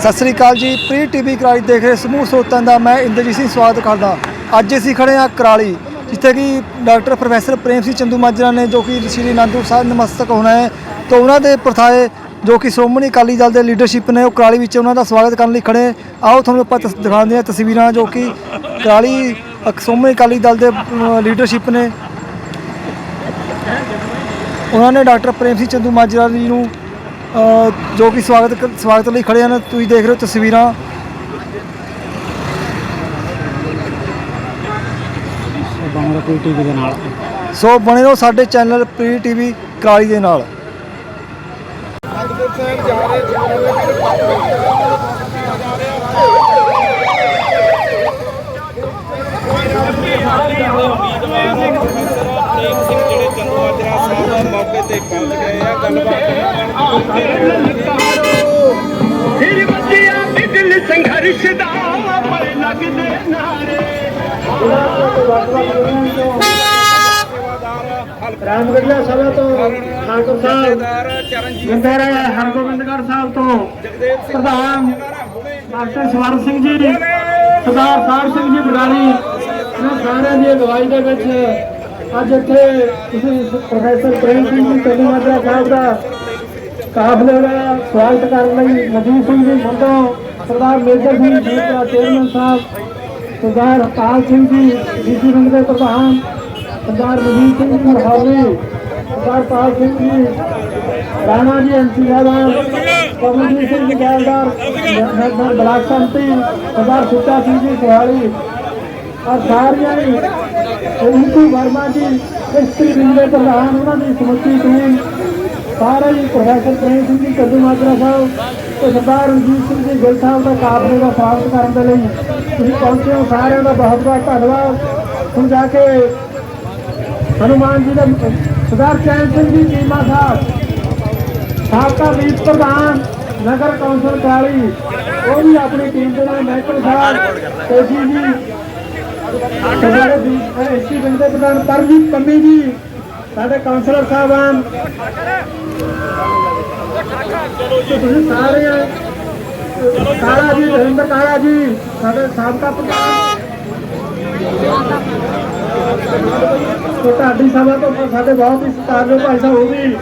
ਸਤਿ ਸ੍ਰੀ ਅਕਾਲ ਜੀ, pre TV ਕਰਾਲੀ ਦੇਖ ਰਹੇ ਸਮੂਹ ਸਰੋਤਾਂ ਦਾ ਮੈਂ ਇੰਦਰਜੀਤ ਸਿੰਘ ਸਵਾਗਤ ਕਰਦਾ। ਅੱਜ ਅਸੀਂ ਖੜੇ ਹਾਂ ਕਰਾਲੀ, ਜਿੱਥੇ ਕਿ ਡਾਕਟਰ ਪ੍ਰੋਫੈਸਰ ਪ੍ਰੇਮ ਸਿੰਘ ਚੰਦੂ ਮਾਜਰਾ ਨੇ, ਜੋ ਕਿ ਸ੍ਰੀ ਅਨੰਦਪੁਰ ਸਾਹਿਬ ਨਮਸਤਕ ਹੋਣਾ ਹੈ। ਤਾਂ ਉਹਨਾਂ ਦੇ ਪ੍ਰਥਾਏ, ਜੋ ਕਿ ਸ਼੍ਰੋਮਣੀ ਅਕਾਲੀ ਦਲ ਦੇ ਲੀਡਰਸ਼ਿਪ ਨੇ, ਉਹ ਕਰਾਲੀ ਵਿੱਚ ਉਹਨਾਂ ਦਾ ਸਵਾਗਤ ਕਰਨ ਲਈ ਖੜੇ ਆਓ ਤੁਹਾਨੂੰ ਆਪਾਂ ਤਸ- ਦਿਖਾਉਂਦੇ ਹਾਂ ਤਸਵੀਰਾਂ, ਜੋ ਕਿ ਕਰਾਲੀ ਸ਼੍ਰੋਮਣੀ ਅਕਾਲੀ ਦਲ ਦੇ ਲੀਡਰਸ਼ਿਪ ਨੇ। ਉਹਨਾਂ ਨੇ ਡਾਕਟਰ ਪ੍ਰੇਮ ਸਿੰਘ ਚੰਦੂ ਮਾਜਰਾ ਜੀ ਨੂੰ ਜੋ ਕਿ ਸਵਾਗਤ ਸਵਾਗਤ ਲਈ ਖੜੇ ਹਨ, ਤੁਸੀਂ ਦੇਖ ਰਹੇ ਹੋ ਤਸਵੀਰਾਂ। ਬਾਂਗਲਾ ਕੋਈ ਟੀਵੀ ਦੇ ਨਾਲ ਸੋ ਬਣੇ ਰਹੋ ਸਾਡੇ ਚੈਨਲ ਪ੍ਰੀ ਟੀਵੀ ਕਰਾਲੀ ਦੇ ਨਾਲ। ਪ੍ਰੇਮ ਸਿੰਘ ਜਿਹੜੇ ਚੰਦੂਆਜਰਾ ਸਾਹਿਬ ਮੌਕੇ ਤੇ ਪਹੁੰਚ ਗਏ ਆ, ਗੱਲਬਾਤ ਸੰਘਰਸ਼ ਦਾ ਪਰ ਲੱਗਦੇ ਨਾਰੇ ਰਾਮਗੜੀਆ ਸਭਾ ਤੋਂ ਠਾਕੁਰ ਸਾਹਿਬ ਜਥੇਦਾਰ ਚਰਨਜੀਤ ਹਰਗੋਬਿੰਦਗੜ੍ਹ ਸਾਹਿਬ ਤੋਂ ਪ੍ਰਧਾਨ ਡਾਕਟਰ ਸਵਰਨ ਸਿੰਘ ਜੀ, ਸਰਦਾਰ ਸਾਹਿਬ ਸਿੰਘ ਜੀ ਬਰਾਲੀ ਇਹਨਾਂ ਸਾਰਿਆਂ ਦੀ ਅਗਵਾਈ ਦੇ ਵਿੱਚ ਅੱਜ ਇੱਥੇ ਤੁਸੀਂ ਪ੍ਰੋਫੈਸਰ ਪ੍ਰੇਮ ਸਿੰਘ ਜੀ ਚੰਦੂ ਮਾਜਰਾ ਸਾਹਿਬ ਦਾ ਕਾਫਲੇ ਦਾ ਸਵਾਗਤ ਕਰਨ ਲਈ Majid Singh ji ਮੰਡੋ, Sardar Major Singh ji chairman sahib, Sardar Harpal Singh ji DC ਪਿੰਡ ਦੇ ਪ੍ਰਧਾਨ, ਸਰਦਾਰ ਮਜੀਦ ਸਿੰਘ ਜੀ ਮਰਹਾਵੀ ਸਰਦਾਰ ਪਾਲ ਸਿੰਘ ਜੀ, ਰਾਣਾ ਜੀ ਐਮਸੀ ਸਾਹਿਬਾਨ ਕਮਲਜੀਤ ਸਿੰਘ ਜੀ ਗੈਲਦਾਰ ਮੈਂਬਰ ਬਲਾਕ ਸੰਮਤੀ, ਸਰਦਾਰ ਸੁੱਚਾ ਸਿੰਘ ਜੀ ਸੋਹਾਲੀ ਔਰ ਸਾਰਿਆਂ ਹੀ ਰਿੰਕੂ ਵਰਮਾ ਜੀ ਇਸਤਰੀ ਵਿੰਗ ਦੇ ਪ੍ਰਧਾਨ, ਉਹਨਾਂ ਦੀ ਸਮੁੱਚੀ ਟੀਮ ਸਾਰੇ ਹੀ ਪ੍ਰੋਫੈਸਰ ਪ੍ਰੇਮ ਸਿੰਘ ਜੀ ਕੱਦੂ ਮਾਜਰਾ ਸਾਹਿਬ ਤੇ ਸਰਦਾਰ ਰਣਜੀਤ ਸਿੰਘ ਜੀ, ਗਿੱਲ ਸਾਹਿਬ ਦਾ ਕਾਫਲੇ ਦਾ ਸਵਾਗਤ ਕਰਨ ਦੇ ਲਈ ਤੁਸੀਂ ਪਹੁੰਚੇ ਹੋ। ਸਾਰਿਆਂ ਦਾ ਬਹੁਤ ਬਹੁਤ ਧੰਨਵਾਦ। ਹੁਣ ਜਾ ਕੇ ਹਨੂਮਾਨ ਜੀ ਦਾ, ਸਰਦਾਰ ਚੈਨ ਸਿੰਘ ਜੀ, ਚੀਮਾ ਸਾਹਿਬ, ਸਾਬਕਾ ਵੀਰ ਪ੍ਰਧਾਨ, ਨਗਰ ਕੌਂਸਲ ਕਾਲੀ, ਉਹ ਵੀ ਆਪਣੀ ਟੀਮ ਦੇ ਨਾਲ ਮਹਿਕਮ ਸਾਹਿਬ ਤੇ ਜੀ ਜੀ ਸਾਡੇ ਵੀ ਐਸੀ ਬੰਦੇ ਪ੍ਰਧਾਨ ਪਰਜੀਤ ਪੰਮੀ ਜੀ, ਸਾਡੇ ਕਾਉਂਸਲਰ ਸਾਹਿਬਾਨ ਤੁਸੀਂ ਸਾਰੇ ਕਾਲਾ ਜੀ ਹਰਿੰਦਰ ਕਾਲਾ ਜੀ ਸਾਡੇ ਸਾਬਕਾ ਪ੍ਰਧਾਨ ਤੇ ਸਭਾ ਤੋਂ ਸਾਡੇ ਬਹੁਤ ਹੀ ਸਤਿਕਾਰਯੋਗ ਭਾਈ ਸਾਹਿਬ ਉਹ ਵੀ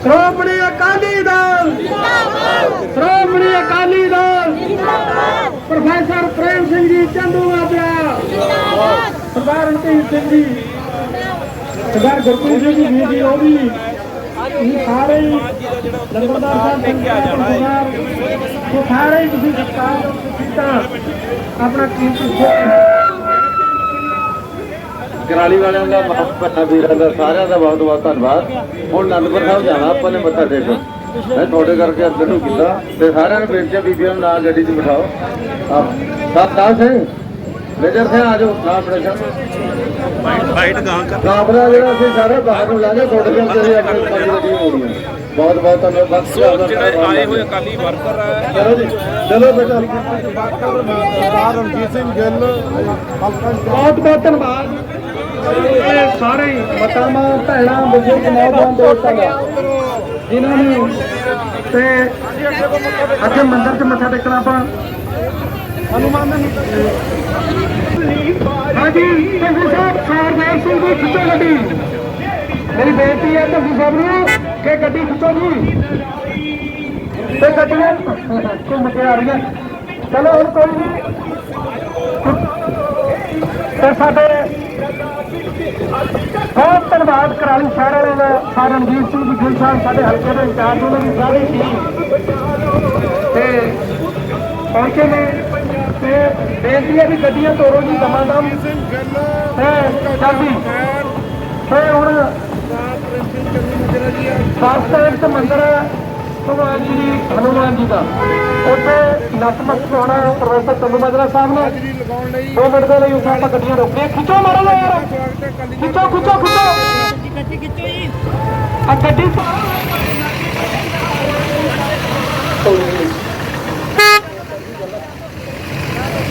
ਸ਼੍ਰੋਮਣੀ ਅਕਾਲੀ ਦਲ ਸ਼੍ਰੋਮਣੀ ਅਕਾਲੀ ਦਲ ਪ੍ਰੋਫੈਸਰ ਪ੍ਰੇਮ ਸਿੰਘ ਜੀ ਚੰਦੂ ਮਾਜਰਾ ਸਰਦਾਰ ਰਣਜੀਤ ਸਿੰਘ ਜੀ ਸਰਦਾਰ ਗੁਰਪ੍ਰੀਤ ਸਿੰਘ ਜੀ ਵੀਰ ਉਹ ਵੀ ਇਹ ਸਾਰੇ ਹੀ ਲੰਬਰਦਾਰ ਸਾਹਿਬ ਲੈ ਕੇ ਆ ਜਾਣਾ ਉਹ ਸਾਰੇ ਹੀ ਤੁਸੀਂ ਸਤਿਕਾਰ ਕੀਤਾ। ਆਪਣਾ ਕੀਮਤੀ ਸਮਾਂ ਵਾਲਿਆਂ ਦਾ ਬਹੁਤ ਵੀਰਾਂ ਦਾ ਸਾਰਿਆਂ ਦਾ ਬਹੁਤ ਬਹੁਤ ਧੰਨਵਾਦ। ਹੁਣ ਅਨੰਦਪੁਰ ਸਾਹਿਬ ਜਾਣਾ, ਆਪਾਂ ਨੇ ਮੱਥਾ ਟੇਕਣ। ਮੈਂ ਤੁਹਾਡੇ ਕਰਕੇ ਅੱਗੇ ਨੂੰ ਕੀਤਾ। ਤੇ ਸਾਰਿਆਂ ਨੂੰ ਬੇਨਤੀ ਬੀਬੀਆਂ ਨੂੰ ਨਾਲ ਗੱਡੀ 'ਚ ਬਿਠਾਓ। ਆਪ ਸਤਿਕਾਰ ਸਿੰਘ ਮੇਜਰ ਸਿੰਘ ਆ ਜਾਓ ਨਾ ਆਪਣੇ ਬਾਈਟ ਗਾਂ ਕਰ ਕਾਬਰਾ ਜਿਹੜਾ ਅਸੀਂ ਸਾਰੇ ਬਾਹਰ ਨੂੰ ਲਾਗੇ ਤੁਹਾਡੇ ਕਰਕੇ ਅਸੀਂ ਆਪਣੇ ਹੋਣੀ ਹੈ। ਬਹੁਤ ਬਹੁਤ ਧੰਨਵਾਦ। ਸੋ ਜਿਹੜੇ ਆਏ ਹੋਏ ਅਕਾਲੀ ਵਰਕਰ ਆ ਚਲੋ ਜੀ ਚਲੋ ਬੇਟਾ। ਸਰਦਾਰ ਰਣਜੀਤ ਸਿੰਘ ਗਿੱਲ ਬਹੁਤ ਬਹੁਤ ਧੰਨਵਾਦ। ਇਹ ਸਾਰੇ ਹੀ ਮਾਤਾਵਾਂ ਭੈਣਾਂ ਬਜ਼ੁਰਗ ਨੌਜਵਾਨ ਦੋਸਤਾਂ ਦਾ ਜਿਨ੍ਹਾਂ ਨੇ ਤੇ ਅੱਗੇ ਮੰਦਿਰ 'ਚ ਮੱਥਾ ਟੇਕਣਾ ਆਪਾਂ। ਹਨੂਮਾਨ ਹਾਂਜੀ ਸੰਧੂ ਸਾਹਿਬ, ਸਰਦਾਰ ਸਿੰਘ ਜੀ ਖਿੱਚੋ ਗੱਡੀ। ਮੇਰੀ ਬੇਨਤੀ ਹੈ ਸੰਧੂ ਸਾਹਿਬ ਨੂੰ ਕਿ ਗੱਡੀ ਖਿੱਚੋ ਜੀ। ਤੇ ਗੱਡੀਆਂ ਘੁੰਮ ਕੇ ਆ ਰਹੀਆਂ। ਚਲੋ, ਹੁਣ ਕੋਈ ਨਹੀਂ। ਤੇ ਸਾਡੇ ਬਹੁਤ ਧੰਨਵਾਦ ਕਰਾਲੀ ਸ਼ਹਿਰ ਵਾਲੇ ਦਾ, ਸਰ ਰਣਜੀਤ ਸਿੰਘ ਜੀ ਗਿੱਲ ਸਾਹਿਬ, ਸਾਡੇ ਹਲਕੇ ਦੇ ਇੰਚਾਰਜ ਉਹਨਾਂ ਦੀ ਸਾਰੀ ਟੀਮ ਤੇ ਪਹੁੰਚੇ ਨੇ। ਤੇ ਬੇਨਤੀ ਹੈ ਵੀ ਗੱਡੀਆਂ ਤੋਰੋ ਜੀ ਦਮਾਦਮ ਤੇ ਜਲਦੀ ਤੇ ਹੁਣ ਸਾਸਤਰ ਤੇ ਮੰਦਰ ਹੈ, ਭਗਵਾਨ ਜੀ, ਹਨੂਮਾਨ ਜੀ ਦਾ। ਉੱਥੇ ਨਤਮਸਤਕ ਹੋਣਾ ਪ੍ਰੋਫੈਸਰ ਚੰਦੂ ਮਾਜਰਾ ਸਾਹਿਬ ਨੇ। ਦੋ ਮਿੰਟ ਦੇ ਲਈ ਉੱਥੇ ਆਪਾਂ ਗੱਡੀਆਂ ਰੋਕੀਆਂ ਖਿੱਚੋ ਮਾਰੋ ਯਾਰ। ਸਵਾਗਤ ਹੈ ਖਿੱਚੋ ਖਿੱਚੋ ਖਿੱਚੋ। ਆ ਗੱਡੀ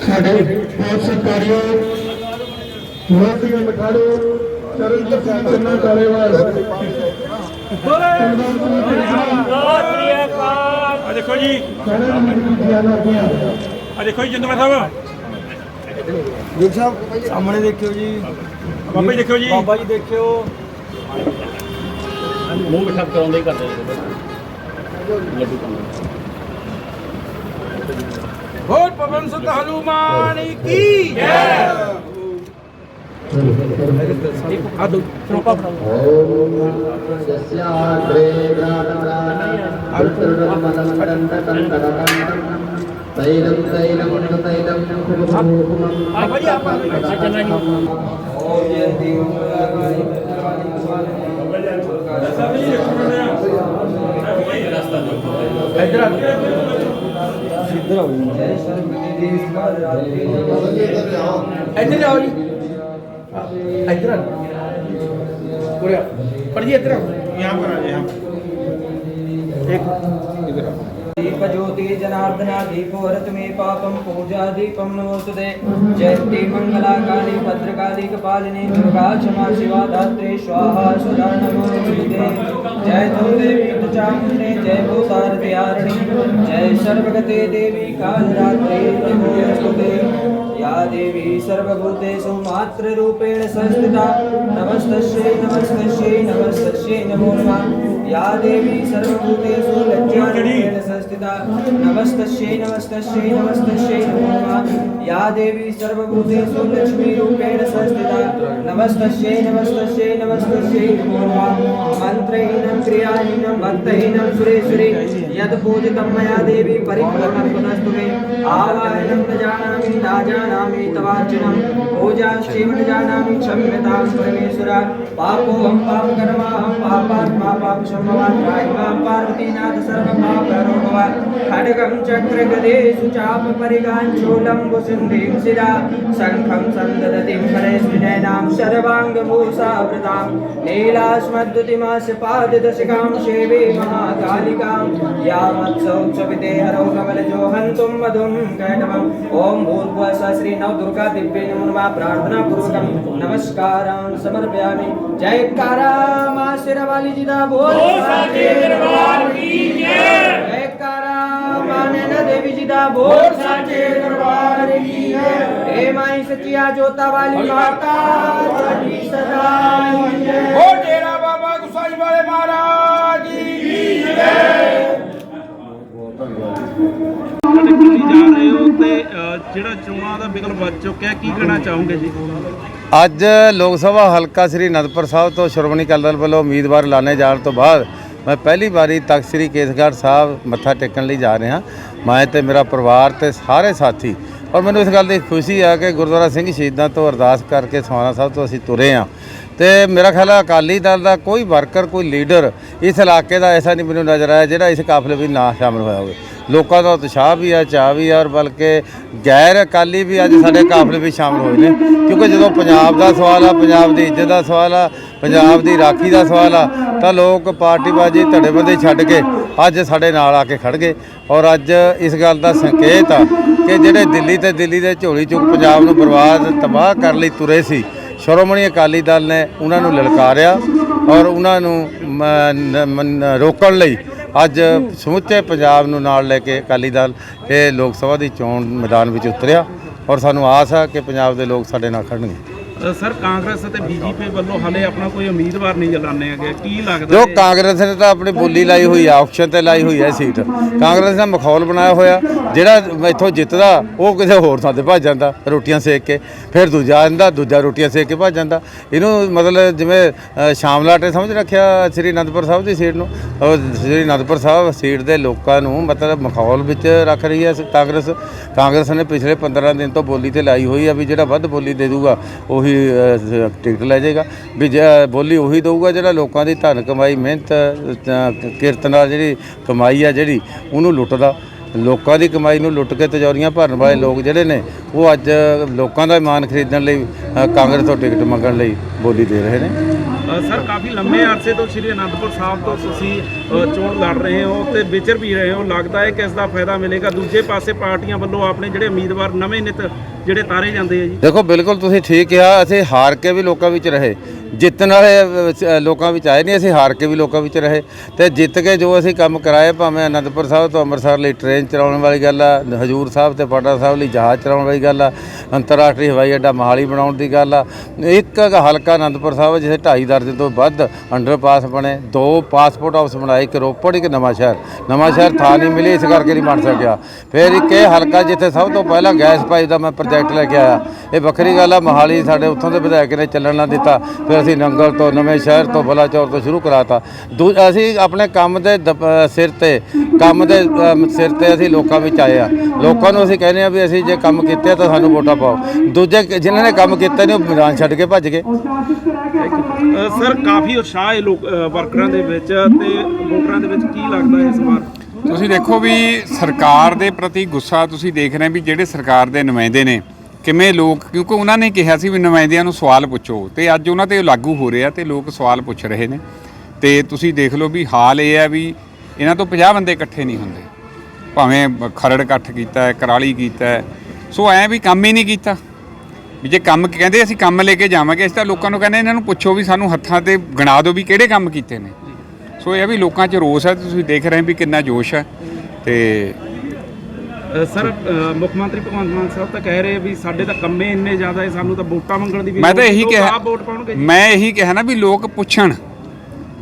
ਸਾਡੇ ਬਹੁਤ ਸਤਿਕਾਰਯੋਗ ਮੋਹਤੀਆਂ ਮਠਾੜੋ ਚਰਨਜੀਤ ਸਿੰਘ ਚੰਨਾ ਕਾਲੇਵਾਲ ਆ ਦੇਖੋ ਜੀ ਆ। ਦੇਖੋ ਜੀ ਜਿੰਦਵਾ ਸਾਹਿਬ। ਦੇਖ ਸਾਹਿਬ ਸਾਹਮਣੇ ਦੇਖਿਓ ਜੀ। ਬਾਬਾ ਜੀ ਦੇਖੋ ਜੀ। ਬਾਬਾ ਜੀ ਦੇਖਿਓ। ਮੂੰਹ ਮਿੱਠਾ ਕਰਾਉਂਦੇ ਹੀ ਕਰਦੇ ਨੇ ਲੱਡੂ ਪਾਉਂਦੇ ਹੋਰ ਪਵਨ ਸੁਤ ਹਨੂਮਾਨ ਕੀ? ਜੈ ਆ ਦੋ ਸਰੋਪਾ ਤੈਲੰ ਤੈਲੰ ਤੈਲੰ ਇੱਧਰ ਆਓ ਜੀ। ਇੱਧਰ ਆਓ ਜੀ ਇੱਧਰ ਉਰੇ ਪਰ ਜੀ ਇੱਧਰ ਆਓ ਯਹਾਂ ਪਰ ਆ ਜੀ ਹਾਂ ਇੱਕ ਇੱਧਰ ਆਓ दीपोरत मे पापम पूजा दीपम नमोस्तुते जयन्ती मंगला काली भद्रकाली कपालिनी दुर्गा क्षमा शिवा धात्री स्वाहा सुधा नमोस्तुते जय तु देवी चामुण्डे जय भूतारतिहारिणी जय सर्वगते देवी कालरात्रि नमोस्तुते या देवी सर्वभूतेषु मातृरूपेण संस्थिता नमस्तस्यै नमस्तस्यै नमस्तस्यै नमो नमः या देवी सर्वभूतेषु लज्जारूपेण संस्थिता नमस्तस्यै नमस्तस्यै नमस्तस्यै नमो नमः या देवी सर्वभूतेषु लक्ष्मीरूपेण संस्थिता नमस्तस्यै नमस्तस्यै नमस्तस्यै नमो नमः मन्त्रहीनं क्रियाहीनं भक्तहीनं सुरेश्वरी यत् पूजितं मया देवी परिपूर्णं पुनस्तु मे आवाहनं न जानामि न जानामि तवार्चनं पूजाश्चैव न जानामि क्षम्यतां परमेश्वर पापोऽहं पापकर्माहं पापात्मा पापसम्भवान् राहिमां पार्वतीनाथ सर्वपापहरो भव खड्गं चक्रगदेषु चापपरिगाञ्चूलं वसुन्धीं शिरा शङ्खं सन्ददतिं हरेस्मिनैनां सर्वाङ्गभूषावृतां नीलास्मद्युतिमासपाददशिकां सेवे महाकालिकां यामत्सौत्सविते हरौ कमलजो हन्तुं मधुं कैटवम् ॐ भूर्भुवः श्री नव दुर्गा दिव्ये नमो प्रार्थनापूर्वकं नमस्कारान् समर्पयामि जयकारा मा शिरवाली जी दा बोल जयकारा मा नैना देवी जी दा बोल साचे दरबार की हे माई सचिया जोता वाली माता की सदा ओ डेरा बाबा गुसाई वाले महाराज की जय बहुत धन्यवाद ਕੀ ਜੈ ਜਾ ਰਹੇ ਹੋ ਤੇ ਅ, ਜਿਹੜਾ ਚੋਣਾਂ ਦਾ ਬਿਗਲ ਵੱਜ ਚੁੱਕਿਆ ਕੀ ਕਹਿਣਾ ਚਾਹੋਗੇ ਜੀ? ਅੱਜ ਲੋਕ ਸਭਾ ਹਲਕਾ ਸ੍ਰੀ ਅਨੰਦਪੁਰ ਸਾਹਿਬ ਤੋਂ ਸ਼੍ਰੋਮਣੀ ਅਕਾਲੀ ਦਲ ਵੱਲੋਂ ਉਮੀਦਵਾਰ ਲਾਣੇ ਜਾਣ ਤੋਂ ਬਾਅਦ ਮੈਂ ਪਹਿਲੀ ਵਾਰੀ ਤਖਤ ਸ੍ਰੀ ਕੇਸਗੜ੍ਹ ਸਾਹਿਬ ਮੱਥਾ ਟੇਕਣ ਲਈ ਜਾ ਰਿਹਾ। ਮੈਂ ਤੇ ਮੇਰਾ ਪਰਿਵਾਰ ਤੇ ਸਾਰੇ ਸਾਥੀ ਔਰ ਮੈਨੂੰ ਇਸ ਗੱਲ ਦੀ ਖੁਸ਼ੀ ਆ ਕਿ ਗੁਰਦੁਆਰਾ ਸਿੰਘ ਸ਼ਹੀਦਾਂ ਤੋਂ ਅਰਦਾਸ ਕਰਕੇ ਸਵਾਨਾ ਸਾਹਿਬ ਤੋਂ ਅਸੀਂ ਤੁਰੇ ਆ ਤੇ ਮੇਰਾ ਖਿਆਲ ਹੈ ਅਕਾਲੀ ਦਲ ਦਾ ਕੋਈ ਵਰਕਰ ਕੋਈ ਲੀਡਰ ਇਸ ਇਲਾਕੇ ਦਾ ਐਸਾ ਨਹੀਂ ਮੈਨੂੰ ਨਜ਼ਰ ਆਇਆ ਜਿਹੜਾ ਇਸ ਕਾਫਲੇ ਵਿੱਚ ਨਾ ਸ਼ਾਮਲ ਹੋਇਆ ਹੋਵੇ। ਲੋਕਾਂ ਦਾ ਉਤਸ਼ਾਹ ਵੀ ਆ, ਚਾਹ ਵੀ ਆ, ਔਰ ਬਲਕਿ ਗੈਰ ਅਕਾਲੀ ਵੀ ਅੱਜ ਸਾਡੇ ਕਾਫਲੇ ਵਿੱਚ ਸ਼ਾਮਲ ਹੋਏ ਨੇ। ਕਿਉਂਕਿ ਜਦੋਂ ਪੰਜਾਬ ਦਾ ਸਵਾਲ ਆ, ਪੰਜਾਬ ਦੀ ਇੱਜ਼ਤ ਦਾ ਸਵਾਲ ਆ, ਪੰਜਾਬ ਦੀ ਰਾਖੀ ਦਾ ਸਵਾਲ ਆ, ਤਾਂ ਲੋਕ ਪਾਰਟੀਬਾਜ਼ੀ ਧੜੇਬੰਦੀ ਛੱਡ ਕੇ ਅੱਜ ਸਾਡੇ ਨਾਲ ਆ ਕੇ ਖੜ ਗਏ ਔਰ ਅੱਜ ਇਸ ਗੱਲ ਦਾ ਸੰਕੇਤ ਆ ਕਿ ਜਿਹੜੇ ਦਿੱਲੀ ਤੇ ਦਿੱਲੀ ਦੇ ਝੋਲੀ ਚੁੱਕ ਪੰਜਾਬ ਨੂੰ ਬਰਬਾਦ, ਤਬਾਹ ਕਰਨ ਲਈ ਤੁਰੇ ਸੀ, ਸ਼੍ਰੋਮਣੀ ਅਕਾਲੀ ਦਲ ਨੇ ਉਹਨਾਂ ਨੂੰ ਲਲਕਾਰਿਆ ਔਰ ਉਹਨਾਂ ਨੂੰ, ਰੋਕਣ ਲਈ ਅੱਜ ਸਮੁੱਚੇ ਪੰਜਾਬ ਨੂੰ ਨਾਲ ਲੈ ਕੇ ਅਕਾਲੀ ਦਲ ਇਹ ਲੋਕ ਸਭਾ ਦੀ ਚੋਣ ਮੈਦਾਨ ਵਿੱਚ ਉਤਰਿਆ ਔਰ ਸਾਨੂੰ ਆਸ ਆ ਕਿ ਪੰਜਾਬ ਦੇ ਲੋਕ ਸਾਡੇ ਨਾਲ ਖੜਨਗੇ। ਸਰ ਕਾਂਗਰਸ ਅਤੇ ਬੀਜੇਪੀ ਵੱਲੋਂ ਹਾਲੇ ਆਪਣਾ ਕੋਈ ਉਮੀਦਵਾਰ ਨਹੀਂ ਜਲਾਣੇ ਹੈਗੇ। ਕੀ ਲੱਗਦਾ ਜੋ? ਕਾਂਗਰਸ ਨੇ ਤਾਂ ਆਪਣੀ ਬੋਲੀ ਲਾਈ ਹੋਈ ਆ ਆਕਸ਼ਨ ਤੇ ਲਾਈ ਹੋਈ ਹੈ ਸੀਟ ਕਾਂਗਰਸ ਨੇ ਮਖੌਲ ਬਣਾਇਆ ਹੋਇਆ ਜਿਹੜਾ ਇੱਥੋਂ ਜਿੱਤਦਾ ਉਹ ਕਿਸੇ ਹੋਰ ਥਾਂ ਤੇ ਭੱਜ ਜਾਂਦਾ ਰੋਟੀਆਂ ਸੇਕ ਕੇ। ਫਿਰ ਦੂਜਾ ਆਂਦਾ ਦੂਜਾ ਰੋਟੀਆਂ ਸੇਕ ਕੇ ਭੱਜ ਜਾਂਦਾ। ਇਹਨੂੰ ਮਤਲਬ ਜਿਵੇਂ ਸ਼ਾਮਲਾਟੇ ਸਮਝ ਰੱਖਿਆ ਸ੍ਰੀ ਅਨੰਦਪੁਰ ਸਾਹਿਬ ਦੀ ਸੀਟ ਨੂੰ? ਸ੍ਰੀ ਅਨੰਦਪੁਰ ਸਾਹਿਬ ਸੀਟ ਦੇ ਲੋਕਾਂ ਨੂੰ ਮਤਲਬ ਮਖੌਲ ਵਿੱਚ ਰੱਖ ਰਹੀ ਹੈ ਕਾਂਗਰਸ। ਕਾਂਗਰਸ ਨੇ ਪਿਛਲੇ 15 ਦਿਨ ਤੋਂ ਬੋਲੀ ਤੇ ਲਾਈ ਹੋਈ ਆ ਵੀ ਜਿਹੜਾ ਵੱਧ ਬੋਲੀ ਦੇ ਦੂਗਾ ਉਹੀ ਉਹੀ ਟਿਕਟ ਲੈ ਜਾਏਗਾ। ਵੀ ਜੇ ਬੋਲੀ ਉਹੀ ਦਊਗਾ ਜਿਹੜਾ ਲੋਕਾਂ ਦੀ ਧਨ ਕਮਾਈ, ਮਿਹਨਤ ਕਿਰਤ ਨਾਲ ਜਿਹੜੀ ਕਮਾਈ ਆ ਜਿਹੜੀ, ਉਹਨੂੰ ਲੁੱਟਦਾ। ਲੋਕਾਂ ਦੀ ਕਮਾਈ ਨੂੰ ਲੁੱਟ ਕੇ ਤਿਜੋਰੀਆਂ ਭਰਨ ਵਾਲੇ ਲੋਕ ਜਿਹੜੇ ਨੇ ਉਹ ਅੱਜ ਲੋਕਾਂ ਦਾ ਇਮਾਨ ਖਰੀਦਣ ਲਈ ਕਾਂਗਰਸ ਤੋਂ ਟਿਕਟ ਮੰਗਣ ਲਈ ਬੋਲੀ ਦੇ ਰਹੇ ਨੇ। ਸਰ ਕਾਫੀ ਲੰਮੇ ਅਰਸੇ ਤੋਂ ਸ਼੍ਰੀ ਅਨੰਦਪੁਰ ਸਾਹਿਬ ਤੋਂ ਤੁਸੀਂ ਚੋਣ ਲੜ ਰਹੇ ਹੋ ਤੇ ਵਿਚਰ ਵੀ ਰਹੇ ਹੋ। ਲੱਗਦਾ ਹੈ ਕਿ ਇਸ ਦਾ ਫਾਇਦਾ ਮਿਲੇਗਾ। ਦੂਜੇ ਪਾਸੇ ਪਾਰਟੀਆਂ ਵੱਲੋਂ ਆਪਣੇ ਜਿਹੜੇ ਉਮੀਦਵਾਰ ਨਵੇਂ ਨਿਤ ਜਿਹੜੇ ਤਾਰੇ ਜਾਂਦੇ ਆ ਜੀ। ਦੇਖੋ ਬਿਲਕੁਲ ਤੁਸੀਂ ਠੀਕ ਕਿਹਾ ਅਸੀਂ ਹਾਰ ਕੇ ਵੀ ਲੋਕਾਂ ਵਿੱਚ ਰਹੇ। ਜਿੱਤਣ ਵਾਲੇ ਅ, ਲੋਕਾਂ ਵਿੱਚ ਆਏ ਨਹੀਂ ਅਸੀਂ ਹਾਰ ਕੇ ਵੀ ਲੋਕਾਂ ਵਿੱਚ ਰਹੇ। ਤੇ ਜਿੱਤ ਕੇ ਜੋ ਅਸੀਂ ਕੰਮ ਕਰਾਏ ਭਾਵੇਂ ਅਨੰਦਪੁਰ ਸਾਹਿਬ ਤੋਂ ਅੰਮ੍ਰਿਤਸਰ ਲਈ ਟ੍ਰੇਨ ਚਲਾਉਣ ਵਾਲੀ ਗੱਲ ਆ ਹਜੂਰ ਸਾਹਿਬ ਤੇ ਪਾਟਾ ਸਾਹਿਬ ਲਈ ਜਹਾਜ਼ ਚਲਾਉਣ ਵਾਲੀ ਗੱਲ ਆ ਅੰਤਰਰਾਸ਼ਟਰੀ ਹਵਾਈ ਅੱਡਾ ਮਹਾਲੀ ਬਣਾਉਣ ਦੀ ਗੱਲ ਆ ਇੱਕ ਹਲਕਾ ਅਨੰਦਪੁਰ ਸਾਹਿਬ ਜਿੱਥੇ ਢਾਈ ਦਰਜਨ ਤੋਂ ਵੱਧ ਅੰਡਰਪਾਸ ਬਣੇ ਦੋ ਪਾਸਪੋਰਟ ਆਫਿਸ ਬਣਾਏ ਇੱਕ ਰੋਪੜ ਇੱਕ ਨਵਾਂ ਸ਼ਹਿਰ। ਨਵਾਂ ਸ਼ਹਿਰ ਥਾਂ ਨਹੀਂ ਮਿਲੀ ਇਸ ਕਰਕੇ ਨਹੀਂ ਬਣ ਸਕਿਆ। ਫਿਰ ਇੱਕ ਇਹ ਹਲਕਾ ਜਿੱਥੇ ਸਭ ਤੋਂ ਪਹਿਲਾਂ ਗੈਸ ਪਾਈਪ ਦਾ ਮੈਂ ਪ੍ਰੋਜੈਕਟ ਲੈ ਕੇ ਆਇਆ। ਇਹ ਵੱਖਰੀ ਗੱਲ ਆ ਮਹਾਲੀ ਸਾਡੇ ਉੱਥੋਂ ਦੇ ਵਿਧਾਇਕ ਨੇ ਚੱਲਣ ਨਾ ਦਿੱਤਾ ਫਿਰ ਅਸੀਂ ਨੰਗਲ ਤੋਂ ਨਵੇਂ ਸ਼ਹਿਰ ਤੋਂ ਬਲਾਚੌਰ ਤੋਂ ਸ਼ੁਰੂ ਕਰਾਤਾ। ਅਸੀਂ ਆਪਣੇ ਕੰਮ ਦੇ ਸਿਰ ਤੇ ਕੰਮ ਦੇ ਸਿਰ ਤੇ ਅਸੀਂ ਲੋਕਾਂ ਵਿੱਚ ਆਏ ਆ। ਲੋਕਾਂ ਨੂੰ ਅਸੀਂ ਕਹਿੰਦੇ ਆ ਵੀ ਅਸੀਂ ਜੇ ਕੰਮ ਕੀਤੇ ਤਾਂ ਸਾਨੂੰ ਵੋਟਾਂ ਪਾਓ। ਦੂਜੇ ਜਿਨ੍ਹਾਂ ਨੇ ਕੰਮ ਕੀਤੇ ਨੇ ਉਹ ਮੈਦਾਨ ਛੱਡ ਕੇ ਭੱਜ ਗਏ। ਸਰ ਕਾਫੀ ਉਤਸ਼ਾਹ ਹੈ ਲੋਕ ਵਰਕਰਾਂ ਦੇ ਵਿੱਚ ਤੇ ਵੋਟਰਾਂ ਦੇ ਵਿੱਚ ਕੀ ਲੱਗਦਾ ਹੈ ਇਸ ਵਾਰ? ਤੁਸੀਂ ਦੇਖੋ ਵੀ ਸਰਕਾਰ ਦੇ ਪ੍ਰਤੀ ਗੁੱਸਾ ਤੁਸੀਂ ਦੇਖ ਰਹੇ ਵੀ ਜਿਹੜੇ ਸਰਕਾਰ ਦੇ ਨੁਮਾਇੰਦੇ ਨੇ ਕਿਵੇਂ ਲੋਕ, ਕਿਉਂਕਿ ਉਹਨਾਂ ਨੇ ਕਿਹਾ ਸੀ ਵੀ ਨੁਮਾਇੰਦਿਆਂ ਨੂੰ ਸਵਾਲ ਪੁੱਛੋ ਤੇ ਅੱਜ ਉਹਨਾਂ ਤੇ ਉਹ ਲਾਗੂ ਹੋ ਰਿਹਾ ਤੇ ਲੋਕ ਸਵਾਲ ਪੁੱਛ ਰਹੇ ਨੇ। ਤੇ ਤੁਸੀਂ ਦੇਖ ਲਓ ਵੀ ਹਾਲ ਇਹ ਹੈ ਵੀ ਇਹਨਾਂ ਤੋਂ 50 ਬੰਦੇ ਇਕੱਠੇ ਨਹੀਂ ਹੁੰਦੇ। ਭਾਵੇਂ ਖਰੜ ਇਕੱਠ ਕੀਤਾ ਹੈ, ਕਰਾਲੀ ਕੀਤਾ ਹੈ, ਸੋ ਐ ਵੀ ਕੰਮ ਹੀ ਨਹੀਂ ਕੀਤਾ। ਵੀ ਜੇ ਕੰਮ, ਕਹਿੰਦੇ ਅਸੀਂ ਕੰਮ ਲੈ ਕੇ ਜਾਵਾਂਗੇ, ਅਸੀਂ ਤਾਂ ਲੋਕਾਂ ਨੂੰ ਕਹਿੰਦੇ ਇਹਨਾਂ ਨੂੰ ਪੁੱਛੋ ਵੀ ਸਾਨੂੰ ਹੱਥਾਂ ਤੇ ਗਿਣਾ ਦਿਓ ਵੀ ਕਿਹੜੇ ਕੰਮ ਕੀਤੇ ਨੇ। ਸੋ ਇਹ ਵੀ ਲੋਕਾਂ 'ਚ ਰੋਸ ਹੈ, ਤੁਸੀਂ ਦੇਖ ਰਹੇ ਵੀ ਕਿੰਨਾ ਜੋਸ਼ ਹੈ। ਤੇ ਸਰ ਮੁੱਖ ਮੰਤਰੀ ਭਗਵੰਤ ਮਾਨ ਸਾਹਿਬ ਤਾਂ ਕਹਿ ਰਹੇ ਵੀ ਸਾਡੇ ਤਾਂ ਕੰਮੇ ਇੰਨੇ ਜ਼ਿਆਦਾ ਹੈ ਸਾਨੂੰ ਤਾਂ ਵੋਟਾਂ ਮੰਗਣ ਦੀ ਵੀ ਮੈਂ ਤਾਂ ਇਹੀ ਕਿਹਾ। ਮੈਂ ਇਹੀ ਕਿਹਾ ਨਾ ਵੀ ਲੋਕ ਪੁੱਛਣ।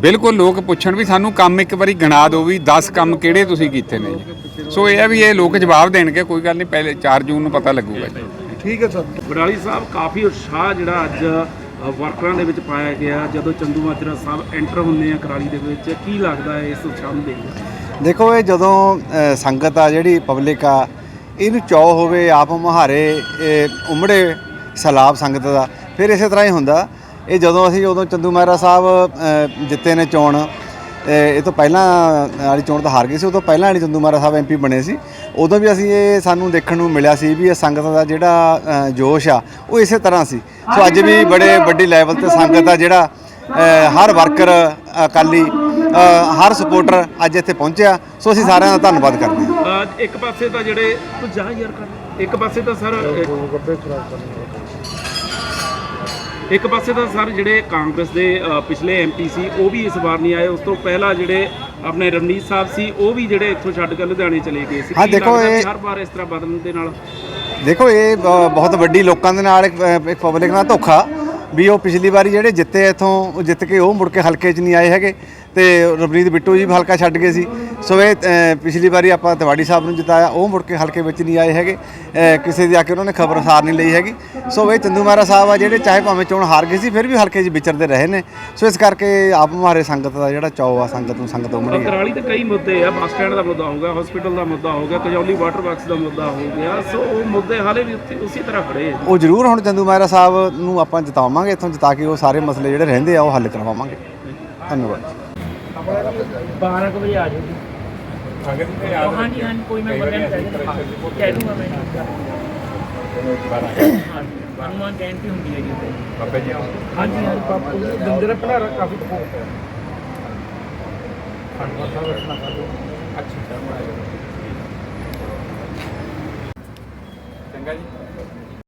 ਬਿਲਕੁਲ ਲੋਕ ਪੁੱਛਣ ਵੀ ਸਾਨੂੰ ਕੰਮ ਇੱਕ ਵਾਰੀ ਗਿਣਾ ਦਿਓ ਵੀ 10 ਕੰਮ ਕਿਹੜੇ ਤੁਸੀਂ ਕੀਤੇ ਨੇ ਜੀ। ਸੋ ਇਹ ਹੈ ਵੀ ਇਹ ਲੋਕ ਜਵਾਬ ਦੇਣਗੇ ਕੋਈ ਗੱਲ ਨਹੀਂ ਪਹਿਲੇ 4 ਜੂਨ ਨੂੰ ਪਤਾ ਲੱਗੂਗਾ ਜੀ। ਠੀਕ ਹੈ ਸਰ। ਵਡਾਲੀ ਸਾਹਿਬ ਕਾਫੀ ਉਤਸ਼ਾਹ ਜਿਹੜਾ ਅੱਜ ਵਰਕਰਾਂ ਦੇ ਵਿੱਚ ਪਾਇਆ ਗਿਆ। ਜਦੋਂ ਚੰਦੂ ਮਾਜਰਾ ਸਾਹਿਬ ਐਂਟਰ ਹੁੰਦੇ ਆ ਕਰਾਲੀ ਦੇ ਵਿੱਚ ਕੀ ਲੱਗਦਾ ਹੈ ਇਸ ਉਤਸ਼ਾਹ ਨੂੰ ਦੇਖ ਕੇ? ਦੇਖੋ ਇਹ ਜਦੋਂ ਸੰਗਤ ਆ ਜਿਹੜੀ ਪਬਲਿਕ ਆ, ਇਹਨੂੰ ਚਾਅ ਹੋਵੇ, ਆਪ ਮੁਹਾਰੇ, ਇਹ ਉਮੜੇ ਸਲਾਬ ਸੰਗਤ ਦਾ। ਫਿਰ ਇਸੇ ਤਰ੍ਹਾਂ ਹੀ ਹੁੰਦਾ। ਇਹ ਜਦੋਂ ਅਸੀਂ ਉਦੋਂ ਚੰਦੂ ਮਹਿਰਾ ਸਾਹਿਬ ਜਿੱਤੇ ਨੇ ਚੋਣ ਇਹ ਤੋਂ ਪਹਿਲਾਂ ਵਾਲੀ ਚੋਣ ਤਾਂ ਹਾਰ ਗਏ ਸੀ, ਉਦੋਂ ਪਹਿਲਾਂ ਵਾਲੀ ਚੰਦੂ ਮਹਿਰਾ ਸਾਹਿਬ ਐਮਪੀ ਬਣੇ ਸੀ। ਉਦੋਂ ਵੀ ਅਸੀਂ ਇਹ ਸਾਨੂੰ ਦੇਖਣ ਨੂੰ ਮਿਲਿਆ ਸੀ ਵੀ ਇਹ ਸੰਗਤ ਦਾ ਜਿਹੜਾ ਜੋਸ਼ ਆ, ਉਹ ਇਸੇ ਤਰ੍ਹਾਂ ਸੀ। ਸੋ ਅੱਜ ਵੀ ਬੜੇ ਵੱਡੀ ਲੈਵਲ ਤੇ ਸੰਗਤ ਆ ਜਿਹੜਾ ਹਰ ਵਰਕਰ ਅਕਾਲੀ ਹਰ ਸਪੋਰਟਰ ਅੱਜ ਇੱਥੇ ਪਹੁੰਚਿਆ। ਸੋ ਅਸੀਂ ਸਾਰਿਆਂ ਦਾ ਧੰਨਵਾਦ ਕਰਦੇ ਹਾਂ। ਇੱਕ ਪਾਸੇ ਤਾਂ ਜਿਹੜੇ ਤੂੰ ਜਾ ਯਾਰ ਕਰ। ਇੱਕ ਪਾਸੇ ਤਾਂ ਸਰ ਇੱਕ ਪਾਸੇ ਤਾਂ ਸਰ ਜਿਹੜੇ ਕਾਂਗਰਸ ਦੇ ਪਿਛਲੇ ਐਮਪੀ ਸੀ ਉਹ ਵੀ ਇਸ ਵਾਰ ਨਹੀਂ ਆਏ। ਉਸ ਤੋਂ ਪਹਿਲਾਂ ਜਿਹੜੇ ਆਪਣੇ ਰਵਨੀਤ ਸਾਹਿਬ ਸੀ ਉਹ ਵੀ ਜਿਹੜੇ ਇੱਥੋਂ ਛੱਡ ਕੇ ਲੁਧਿਆਣੇ ਚਲੇ ਗਏ ਸੀ। ਹਾਂ, ਕੀ ਦੇਖੋ ਲੱਗਦਾ ਵੀ ਇਹ- ਹਰ ਵਾਰ ਇਸ ਤਰ੍ਹਾਂ ਬਦਲਣ ਦੇ ਨਾਲ? ਦੇਖੋ ਇਹ ਬ- ਬਹੁਤ ਵੱਡੀ ਲੋਕਾਂ ਦੇ ਨਾਲ ਇੱਕ ਇੱਕ ਪਬਲਿਕ ਨਾਲ ਧੋਖਾ। ਵੀ ਉਹ ਪਿਛਲੀ ਵਾਰੀ ਜਿਹੜੇ ਜਿੱਤੇ ਇੱਥੋਂ ਜਿੱਤ ਕੇ ਉਹ ਮੁੜ ਕੇ ਹਲਕੇ 'ਚ ਨਹੀਂ ਆਏ ਹੈਗੇ। ਤੇ ਰਵਨੀਤ ਬਿੱਟੂ ਜੀ ਵੀ ਹਲਕਾ ਛੱਡ ਗਏ ਸੀ। ਸੋ ਇਹ ਅ, ਪਿਛਲੀ ਵਾਰੀ ਆਪਾਂ ਤਿਵਾੜੀ ਸਾਹਿਬ ਨੂੰ ਜਿਤਾਇਆ। ਉਹ ਮੁੜ ਕੇ ਹਲਕੇ ਵਿੱਚ ਨਹੀਂ ਆਏ ਹੈਗੇ। ਅ, ਕਿਸੇ ਦੀ ਆ ਕੇ ਉਹਨਾਂ ਨੇ ਖਬਰ ਸਾਰ ਨਹੀਂ ਲਈ ਹੈਗੀ। ਸੋ ਇਹ ਚੰਦੂ ਮਹਾਰਾ ਸਾਹਿਬ ਆ ਜਿਹੜੇ ਚਾਹੇ ਭਾਵੇਂ ਚੋਣ ਹਾਰ ਗਏ ਸੀ ਫਿਰ ਵੀ ਹਲਕੇ 'ਚ ਵਿਚਰਦੇ ਰਹੇ ਨੇ। ਸੋ ਇਸ ਕਰਕੇ ਆਪ ਮੁਹਾਰੇ ਸੰਗਤ ਦਾ ਜਿਹੜਾ ਚਾਅ ਆ ਸੰਗਤ ਨੂੰ ਸੰਗਤ ਉਮੜੀ ਹੈ ਕਰਾਲੀ ਤੇ ਕਈ ਮੁੱਦੇ ਆ। ਬੱਸ ਸਟੈਂਡ ਦਾ ਮੁੱਦਾ ਹੋ ਗਿਆ ਹਸਪੀਟਲ ਦਾ ਮੁੱਦਾ ਹੋ ਗਿਆ ਕਜੌਲੀ ਵਾਟਰ ਵਰਕਸ ਦਾ ਮੁੱਦਾ ਹੋ ਗਿਆ। ਸੋ ਉਹ ਮੁੱਦੇ ਹਾਲੇ ਵੀ ਉੱਥੇ- ਉਸੇ ਤਰ੍ਹਾਂ ਖੜੇ ਆ। ਉਹ ਜ਼ਰੂਰ ਹੁਣ ਚੰਦੂ ਮਹਿਰਾ ਸਾਹਿਬ ਨੂੰ ਆਪਾਂ ਜਿਤਾਵਾਂਗੇ ਇੱਥੋਂ ਜਿਤਾ ਕੇ ਉਹ ਸਾਰੇ ਮਸਲੇ ਜਿਹੜੇ ਰਹਿੰਦੇ ਆ ਉਹ ਹੱਲ ਕਰਵਾਵਾਂਗੇ। ਧੰਨਵਾਦ 12 ਵਜੇ ਆ ਜਾਓ ਜੀ। ਹਾਂਜੀ ਹਾਂਜੀ ਕੋਈ ਮੈਂ ਬੰਦੇ ਨੂੰ ਕਹਿ ਦੂੰਗਾ ਮੈਂ ਹਨੂਮਾਨ ਜਯੰਤੀ ਹੁੰਦੀ ਹੈ ਜੀ ਉੱਥੇ। ਬਾਬਾ ਜੀ ਹਾਂਜੀ ਹਾਂਜੀ ਬਾਪੂ ਦੰਦਰ ਭੰਡਾਰਾ ਕਾਫੀ ਚੰਗਾ ਜੀ।